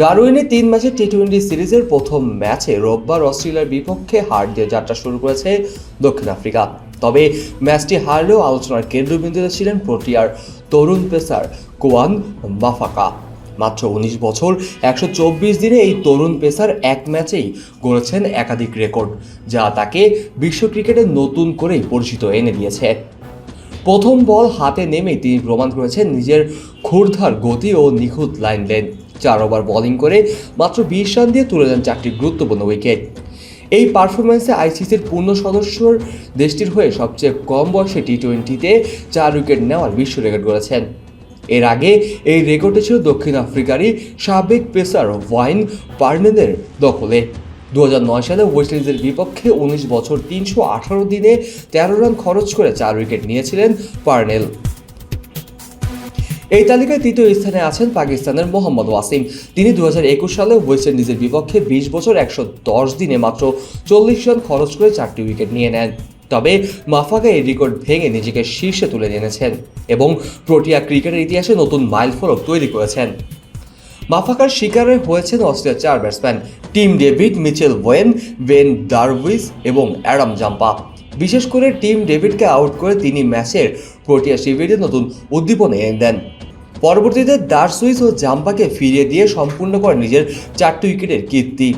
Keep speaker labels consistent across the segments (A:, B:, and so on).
A: ডারউইনে তিন ম্যাচে T twenty সিরিজের প্রথম ম্যাচে রোববার অস্ট্রেলিয়ার বিপক্ষে হার দিয়ে যাত্রা শুরু করেছে দক্ষিণ আফ্রিকা। তবে ম্যাচটি হারলেও আলোচনার কেন্দ্রবিন্দুতে ছিলেন প্রোটিয়ার তরুণ পেসার কোয়ান মাফাকা। মাত্র উনিশ বছর, একশো চব্বিশ দিনে এই তরুণ পেসার এক ম্যাচেই গড়েছেন একাধিক রেকর্ড, যা তাকে বিশ্ব ক্রিকেটে নতুন করেই পরিচিত এনে দিয়েছে। প্রথম বল হাতে নেমেই তিনি প্রমাণ করেছেন নিজের ক্ষুরধার গতি ও নিখুঁত লাইন লেন চার ওভার বোলিং করে মাত্র বিশ রান দিয়ে তুলে দেন চারটি গুরুত্বপূর্ণ উইকেট এই পারফরম্যান্সে আইসিসির পূর্ণ সদস্যর দেশটির হয়ে সবচেয়ে কম বয়সে টি টোয়েন্টিতে চার উইকেট নেওয়ার বিশ্ব রেকর্ড করেছেন এর আগে এই রেকর্ডে ছিল দক্ষিণ আফ্রিকারই সাবেক পেসার ওয়াইন পার্নেদের দখলে। দু হাজার নয় সালে ওয়েস্ট ইন্ডিজের বিপক্ষে উনিশ বছর তিনশো আঠারো দিনে তেরো রান খরচ করে চার উইকেট নিয়েছিলেন পার্নেল এই তালিকায় তৃতীয় স্থানে আছেন পাকিস্তানের মোহাম্মদ ওয়াসিম। তিনি দু হাজার একুশ সালে ওয়েস্ট ইন্ডিজের বিপক্ষে বিশ বছর একশো দশ দিনে মাত্র চল্লিশ রান খরচ করে চারটি উইকেট নিয়ে নেন। তবে মাফাকা এই রেকর্ড ভেঙে নিজেকে শীর্ষে তুলে এনেছেন এবং প্রোটিয়া ক্রিকেটের ইতিহাসে নতুন মাইল ফলক তৈরি করেছেন। মাফাকার শিকারে হয়েছেন অস্ট্রেলিয়ার চার batsman Tim David Mitchell Owen, Ben Dwarshuis এবং অ্যাডাম জাম্পা। বিশেষ করে টিম ডেভিডকে আউট করে তিনি ম্যাচের প্রোটিয়া শিবিরে নতুন উদ্দীপনা এনে দেন। পরবর্তীতে ডারসুইস ও জাম্পাকে ফিরিয়ে দিয়ে সম্পূর্ণ করে নিজের চারটি উইকেটের কীর্তি।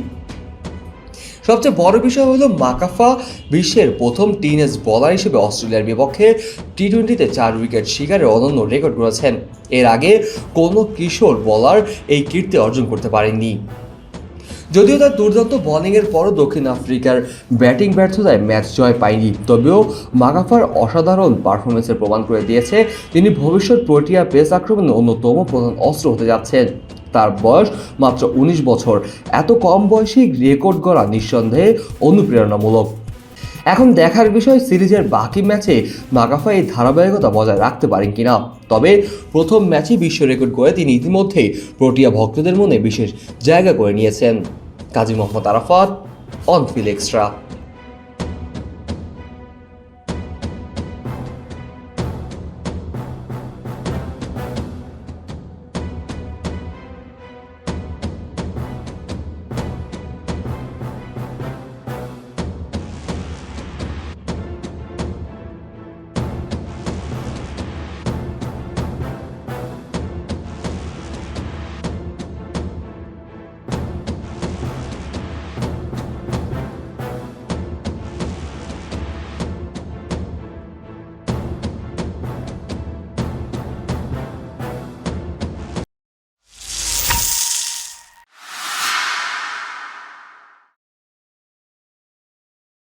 A: সবচেয়ে বড় বিষয় হলো মাকাফা বিশ্বের প্রথম টিনেজ বলার হিসেবে অস্ট্রেলিয়ার বিপক্ষে টি টোয়েন্টিতে চার উইকেট শিকারের অনন্য রেকর্ড করেছেন এর আগে কোনো কিশোর বলার এই কীর্তি অর্জন করতে পারেননি। যদিও তার দুর্দান্ত বোলিংয়ের পরও দক্ষিণ আফ্রিকার ব্যাটিং ব্যর্থতায় ম্যাচ জয় পায়নি, তবেও মাগাফার অসাধারণ পারফরমেন্সের প্রমাণ করে দিয়েছে। তিনি ভবিষ্যৎ প্রোটিয়া পেস আক্রমণে অন্যতম প্রধান অস্ত্র হতে যাচ্ছেন। তার বয়স মাত্র উনিশ বছর। এত কম বয়সী রেকর্ড গড়া নিঃসন্দেহে অনুপ্রেরণামূলক। এখন দেখার বিষয়, সিরিজের বাকি ম্যাচে মাগাফা এই ধারাবাহিকতা বজায় রাখতে পারেন কিনা? তবে প্রথম ম্যাচে বিশ্ব রেকর্ড করে তিনি ইতিমধ্যেই প্রোটিয়া ভক্তদের মনে বিশেষ জায়গা করে নিয়েছেন। Kazi Mohammad Arafat on field extra